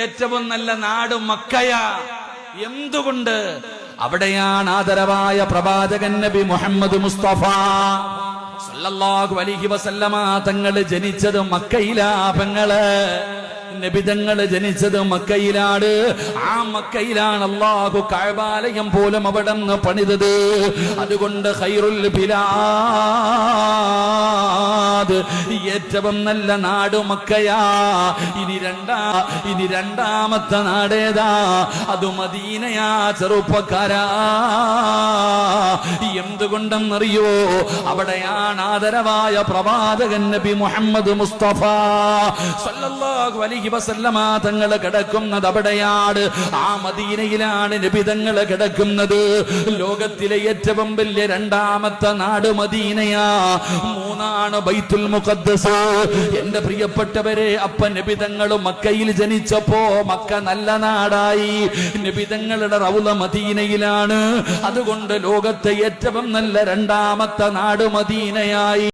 ഏറ്റവും നല്ല നാട് മക്കയ. എന്തുകൊണ്ട്? അവിടെയാണ് ആദരവായ പ്രവാചകൻ നബി മുഹമ്മദ് മുസ്തഫ. സല്ലല്ലാഹു അലൈഹി വസല്ലമ തങ്ങൾ ജനിച്ചത് മക്കയിലാ പെങ്ങൾ. നബിതങ്ങൾ ജനിച്ചത് മക്കയിലാണ്. ആ മക്കയിലാണ് അള്ളാഹു കഴബാലയം പോലും അവിടെ നിന്ന് പണിതത്. അതുകൊണ്ട് ഖൈറുൽ ബിലാദ് ഏറ്റവും നല്ല നാട് മക്കയാ. ഇനി രണ്ടാ ഇനി രണ്ടാമത്തെ നാടേതാ. അത് മദീനയാ ചെറുപ്പക്കാരാ. എന്തുകൊണ്ടെന്നറിയോ? അവിടെയാണ് ആദരവായ പ്രവാചകൻ നബി മുഹമ്മദ് മുസ്തഫ. സല്ലല്ലാഹു അലൈഹി വസല്ലമ തങ്ങൾ കിടക്കുന്നത് അവിടെയാണ്. ആ മദീനയിലാണ് നബി തങ്ങൾ കിടക്കുന്നത്. ലോകത്തിലെ ഏറ്റവും വലിയ രണ്ടാമത്തെ നാട് മദീനയാ. മൂന്നാണ് ബൈത്തുൽ മുഖദ്ദസ്. എന്റെ പ്രിയപ്പെട്ടവരെ അപ്പ നബിതങ്ങൾ മക്കയിൽ ജനിച്ചപ്പോ മക്ക നല്ല നാടായി. നബിതങ്ങളുടെ റൗല മദീനയിലാണ്. അതുകൊണ്ട് ലോകത്തെ ഏറ്റവും നല്ല രണ്ടാമത്തെ നാട് മദീനയായി.